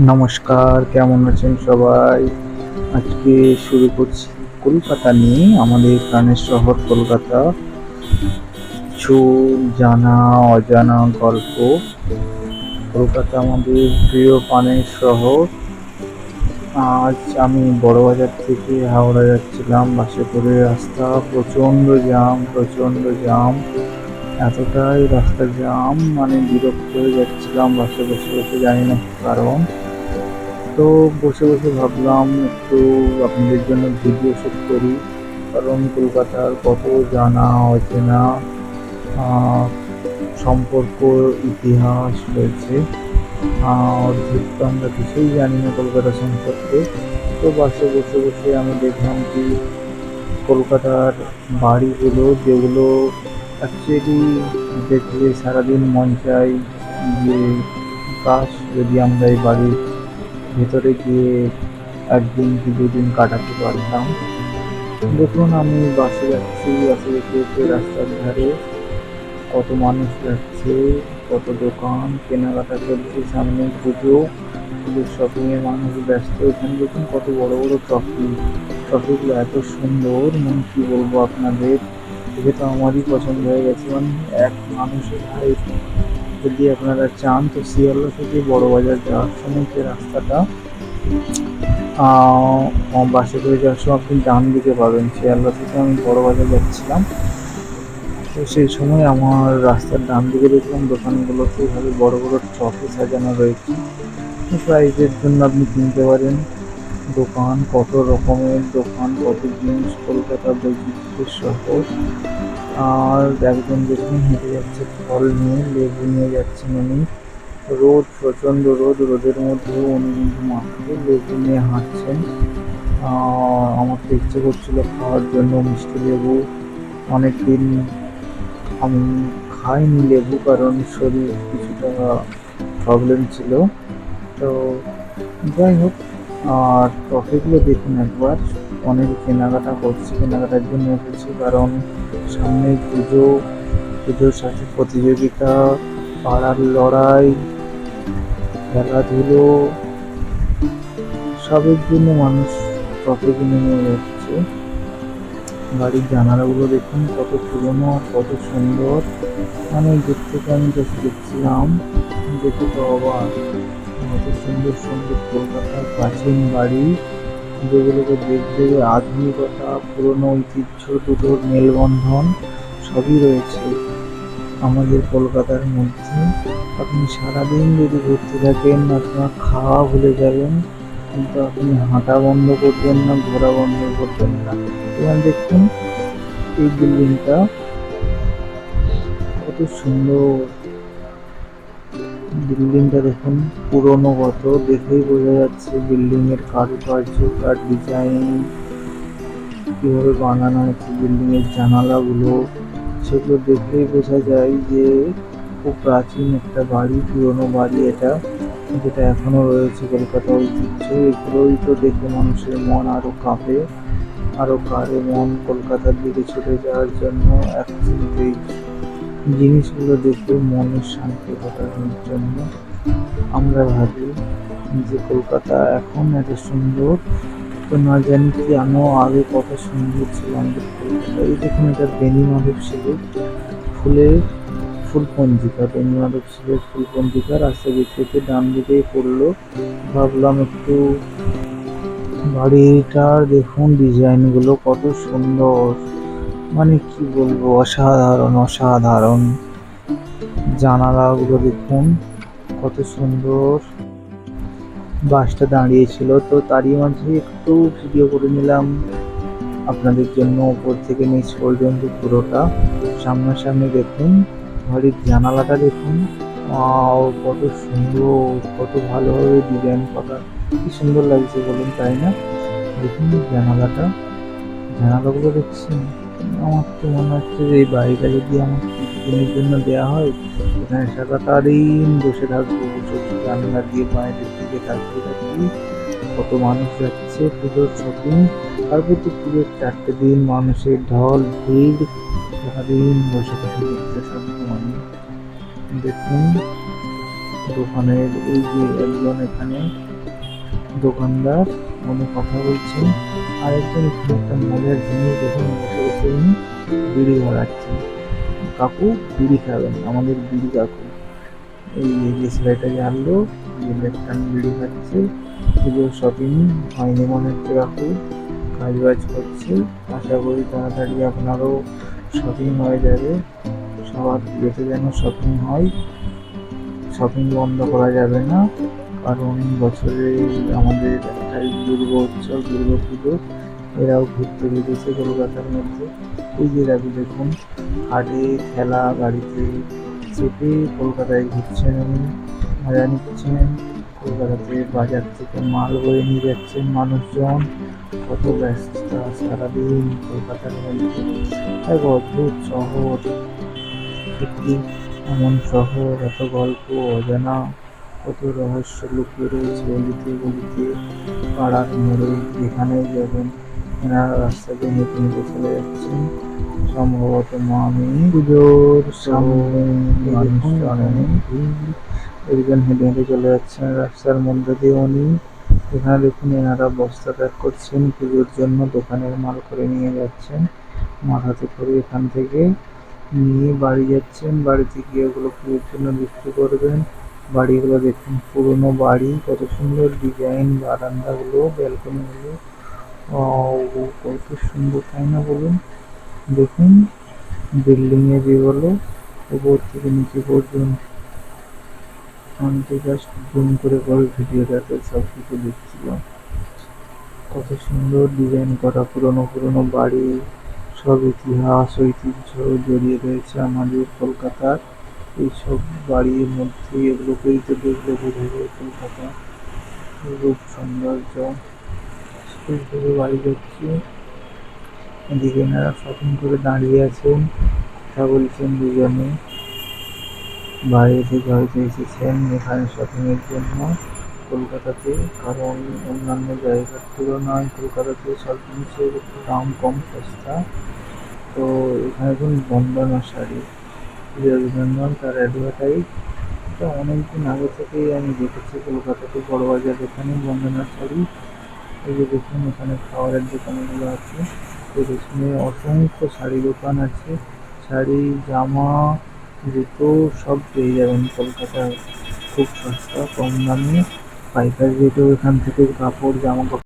নমস্কার, কেমন আছেন সবাই? আজকে শুরু করছি কলকাতা নিয়ে আমাদের প্রাণের শহর কলকাতা। কিছু জানা, অজানা গল্প। কলকাতা আমাদের প্রিয় প্রাণের শহর। আজ আমি বড়বাজার থেকে হাওড়া যাচ্ছিলাম, বাসে করে রাস্তা, প্রচণ্ড জ্যাম প্রচণ্ড জ্যাম। এতটাই রাস্তা জ্যাম মানে বিরক্ত হয়ে যাচ্ছিলাম, বাসে বসে বসে জানি না কারণ। তো বসে বসে ভাবলাম একটু আপনাদের জন্য ভিডিও শ্যুট করি। কারণ কলকাতার কত জানা অচেনা সম্পর্ক, ইতিহাস রয়েছে। অর্ধেক তো আমরা কিছুই জানি না কলকাতা সম্পর্কে। তো বাসে বসে বসে আমি দেখলাম কি কলকাতার বাড়িগুলো যেগুলো অ্যাকচুয়ালি দেখলে সারাদিন মন চাই যে, কাশ, যদি আমরা এই বাড়ির ভেতরে গিয়ে একদিন কি দুদিন কাটাতে পারতাম দেখুন, আমি বাসে যাচ্ছি, বাসে যেতে যেতে রাস্তার ধারে কত মানুষ যাচ্ছে, কত দোকান, কেনাকাটা চলছে, সামনে পুজো শপিংয়ে মানুষ ব্যস্ত। এখানে দেখুন কত বড় বড় ট্রফি ট্রফিগুলো এত সুন্দর মানে কি বলব আপনাদের? দেখে তো আমারই পছন্দ হয়ে গেছে মানে এক মানুষের যদি আপনারা চান, তো শিয়ালদা থেকে বড় বাজার যাওয়ার সময় যে রাস্তাটা বাসে করে যাওয়ার সময় আপনি ডান দিকে পাবেন। শিয়ালদা থেকে আমি বড় বাজার যাচ্ছিলাম। তো সেই সময় আমার রাস্তার ডান দিকে দেখলাম দোকানগুলোতে এইভাবে বড় বড় ট্রফি সাজানো রয়েছে। প্রাইজের জন্য আপনি কিনতে পারেন। দোকান কত রকমের, দোকান কত জিনিস, কলকাতা বৈচিত্র্যের শহর। আর একজন দেখুন হেঁটে যাচ্ছে, ফল নিয়ে, লেবু নিয়ে যাচ্ছেন উনি রোদ, প্রচণ্ড রোদ, রোদের মধ্যেও উনি কিন্তু মাথায় লেবু নিয়ে হাঁটছেন। আমার তো ইচ্ছে করছিল খাওয়ার জন্য মিষ্টি লেবু। অনেকদিন আমি খাইনি লেবু কারণ শরীর কিছুটা প্রবলেম ছিল। তো যাই হোক, আর ট্রফিগুলো দেখুন একবার। অনেক কেনাকাটা করছি, কেনাকাটার জন্য এসেছি কারণ সামনে পুজো, পুজোর সাথে প্রতিযোগিতা, পাড়ার লড়াই, খেলাধুলো, সবের জন্য মানুষ ট্রফি কিনে নিয়ে যাচ্ছে বাড়ির জানালাগুলো দেখুন, কত পুরনো আর কত সুন্দর। মানে দূর থেকে আমি জাস্ট দেখছিলাম, দেখে তো অবাক। কত সুন্দর সুন্দর কলকাতার প্রাচীন বাড়ি। যেগুলোকে দেখতে আধুনিকতা, পুরনো ঐতিহ্য, দুটোর মেলবন্ধন, সবই রয়েছে আমাদের কলকাতার মধ্যে। আপনি সারাদিন যদি ঘুরতে থাকেন, আপনার খাওয়া ভুলে যাবেন, কিন্তু আপনি হাঁটা বন্ধ করবেন না, ঘোরা বন্ধ করবেন না। এবার দেখুন, এই বিল্ডিংটা কত সুন্দর। বিল্ডিংটা দেখুন, পুরনো কত দেখেই বোঝা যাচ্ছে বিল্ডিং এর কারুকার্য, তার ডিজাইন কীভাবে বানানো হয়েছে বিল্ডিং এর জানালাগুলো সেগুলো দেখেই বোঝা যায় যে খুব প্রাচীন একটা বাড়ি, পুরনো বাড়ি এটা, যেটা এখনও রয়েছে কলকাতা ঐতিহ্য। এগুলোই তো দেখে মানুষের মন আরও কাঁপে, আরও কারে মন কলকাতার দিকে ছুটে যাওয়ার জন্য। এক চিন্তেই জিনিসগুলো দেখে মনের শান্তি ঘটানোর জন্য। আমরা ভাবি যে কলকাতা এখন এত সুন্দর, তো না জানি কি আমিও আগে কত সুন্দর ছিল আমাদের এই দেখুন এটা বেনি মাধব শিলের ফুলের ফুলপঞ্জিকা বেনি মাধব শিলের ফুলপঞ্জিকা। রাস্তা দিক থেকে ডান দিকেই পড়ল। ভাবলাম একটু বাড়িটার দেখুন ডিজাইনগুলো কত সুন্দর। মানে কি বলব, অসাধারণ অসাধারণ। জানালাগুলো দেখুন, কত সুন্দর। বাসটা দাঁড়িয়েছিল, তো তারই মাঝে একটু ভিডিও করে নিলাম। আপনাদের জন্য উপর থেকে নিচ পর্যন্ত পুরোটা। সামনাসামনি দেখুন বাড়ির জানালাটা দেখুন। কত সুন্দর, কত ভালোভাবে ডিজাইন করা। কি সুন্দর লাগছে বলুন, তাই না? দেখুন জানালাটা। জানালাগুলো দেখছেন? আমার তো মনে হচ্ছে যে এই বাড়িটা যদি আমার কিছুদিনের জন্য দেওয়া হয় এখানে সারাটা দিন বসে থাকব জানলা দিয়ে বাইরের দিকে তাকিয়ে থাকি কত মানুষ যাচ্ছে, পুজোর শপিং তারপর তো পুজোর চারটে দিন মানুষের ঢল, ভিড়, সারাদিন বসে বসে দেখতে থাকব আমি দেখুন, দোকানের এই যে একজন এখানে দোকানদার উনি কথা বলছেন আর একজন একটা মজার জিনিস দেখুন বসে বসে উনি বিড়ি ধরাচ্ছেন কাকু, বিড়ি খাবেন, আমাদের বিড়ি কাকু। এই যে ছেলেটা জানলো যে বিড়ি খাচ্ছে পুজোর শপিং হয়নি মনে হচ্ছে কাকু। কাজ বাজ করছে, আশা করি তাড়াতাড়ি আপনারও শপিং হয়ে যাবে। সবার বিয়েতে যেন শপিং হয় শপিং বন্ধ করা যাবে না। কারণ বছরে আমাদের একটাই দুর্গা উৎসব দুর্গা পুজো এরাও ঘুরতে বেরিয়েছে কলকাতার মধ্যে। এই যে দাবি দেখুন, হাটে, খেলা, বাড়িতে চেপে কলকাতায় ঘুরছেন উনি, মজা নিচ্ছেন। কলকাতাতে বাজার থেকে মাল বয়ে নিয়ে যাচ্ছেন মানুষজন। কত ব্যস্ততা সারাদিন কলকাতার মধ্যে। এক অদ্ভুত শহর, সত্যি এমন শহর, এত গল্প, অজানা। কত রহস্য লুকিয়ে রয়েছে গলিতে গলিতে পাড়ার মোড়ে যেখানেই যাবেন। এনারা রাস্তা দিয়ে হেঁটে হেঁটে চলে যাচ্ছেন। সম্ভবত মা আমি পুজোর সামনে। একজন হেঁটে হেঁটে চলে যাচ্ছেন রাস্তার মধ্যে দিয়ে উনি। এখানে দেখুন, এনারা বস্তা প্যাক করছেন, পুজোর জন্য দোকানের মাল করে নিয়ে যাচ্ছেন। মাথাতে করে এখান থেকে নিয়ে বাড়ি যাচ্ছেন। বাড়িতে গিয়ে ওগুলো পুজোর জন্য বিক্রি করবেন। বাড়িগুলো দেখুন। পুরোনো বাড়ি, কত সুন্দর ডিজাইন বারান্দাগুলো ব্যালকনিগুলো কত সুন্দর, তাই না বলুন? দেখুন বিল্ডিং এ যেগুলো উপর থেকে নিচে পর্যন্ত। আমি তো জাস্ট জুম করে করে ভিডিওটাতে সব কিছু দেখছিলাম। কত সুন্দর ডিজাইন করা, পুরনো পুরনো বাড়ি। সব ইতিহাস, ঐতিহ্য জড়িয়ে রয়েছে আমাদের কলকাতার। এইসব বাড়ির মধ্যে এগুলোকেই তো দেখলে বোঝা যায় কলকাতা রূপ সৌন্দর্য। স্কুল বাড়ি যাচ্ছি। এদিকে এনারা শপিং করে দাঁড়িয়ে আছেন, কথা বলছেন দুজনে। বাইরে থেকে হয়তো এসেছেন এখানে শপিং এর জন্য কলকাতাতে, কারণ অন্যান্য জায়গার তুলনায় কলকাতাতে সব জিনিসের একটু দাম কম সস্তা। তো এখানে দেখুন বন্দনা শাড়ি। রবীন্দ্রনাথ তার অ্যাডভার্টাইজ এটা অনেকদিন আগে থেকেই আমি দেখেছি কলকাতাতে বড় বাজার এখানে বন্দনা শাড়ি। এই যে দেখুন, এখানে খাবারের দোকানগুলো আছে। পেছনে অসংখ্য শাড়ি দোকান আছে। শাড়ি, জামা, জুতো সব পেয়ে যাবেন কলকাতায়। খুব সস্তা, কম দামে। পাইকারি রেটেও এখান থেকে কাপড় জামা কাপড়